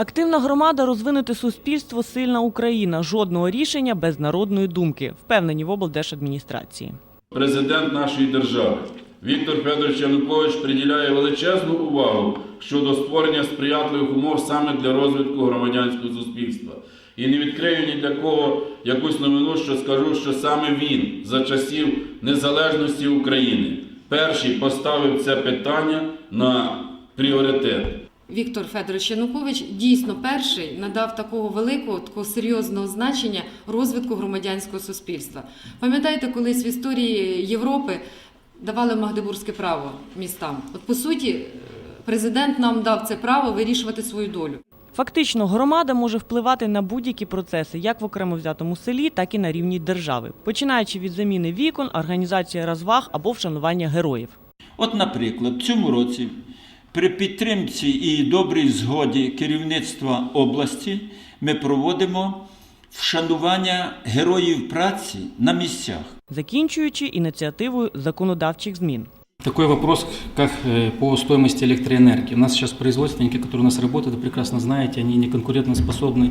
Активна громада розвинути суспільство, сильна Україна. Жодного рішення без народної думки, впевнені в облдержадміністрації. Президент нашої держави Віктор Федорович Янукович приділяє величезну увагу щодо створення сприятливих умов саме для розвитку громадянського суспільства. І не відкрию ні для кого якусь новину, що скажу, що саме він за часів незалежності України перший поставив це питання на пріоритет. Віктор Федорович Янукович дійсно перший надав такого великого, такого серйозного значення розвитку громадянського суспільства. Пам'ятаєте, колись в історії Європи давали магдебурзьке право містам? От по суті, президент нам дав це право вирішувати свою долю. Фактично, громада може впливати на будь-які процеси, як в окремо взятому селі, так і на рівні держави, починаючи від заміни вікон, організації розваг або вшанування героїв. От, наприклад, в цьому році при підтримці і добрій згоді керівництва області ми проводимо вшанування героїв праці на місцях. закінчуючи ініціативою законодавчих змін. Такой вопрос, как э, по стоимости электроэнергии. У нас сейчас производственники, которые у нас работают, вы прекрасно знаете, они не конкурентоспособны,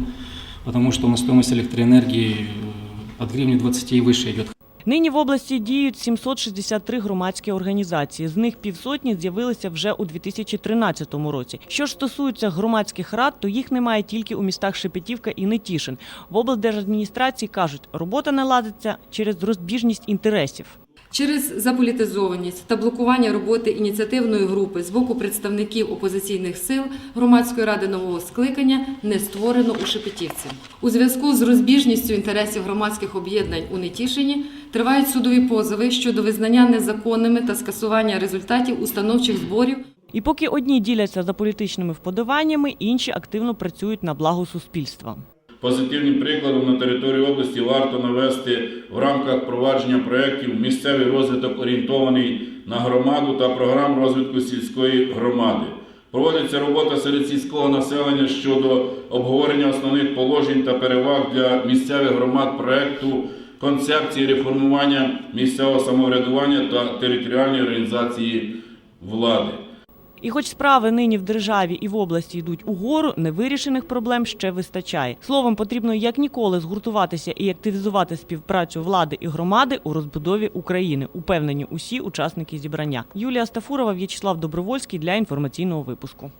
потому что у нас стоимость электроэнергии э, от гривни 20 и выше идет. Нині в області діють 763 громадські організації. З них півсотні з'явилися вже у 2013 році. Що ж стосується громадських рад, то їх немає тільки у містах Шепетівка і Нетішин. В облдержадміністрації кажуть, робота наладиться через розбіжність інтересів. Через заполітизованість та блокування роботи ініціативної групи з боку представників опозиційних сил громадської ради нового скликання не створено у Шепетівці. У зв'язку з розбіжністю інтересів громадських об'єднань у Нетішині тривають судові позови щодо визнання незаконними та скасування результатів установчих зборів І поки одні діляться за політичними вподобаннями, інші активно працюють на благо суспільства. Позитивним прикладом на території області варто навести в рамках провадження проєктів місцевий розвиток орієнтований на громаду та програм розвитку сільської громади. Проводиться робота серед сільського населення щодо обговорення основних положень та переваг для місцевих громад проєкту концепції реформування місцевого самоврядування та територіальної організації влади. І хоч справи нині в державі і в області йдуть угору, невирішених проблем ще вистачає. Словом, потрібно як ніколи згуртуватися і активізувати співпрацю влади і громади у розбудові України. Упевнені усі учасники зібрання. Юлія Стафурова, В'ячеслав Добровольський для інформаційного випуску.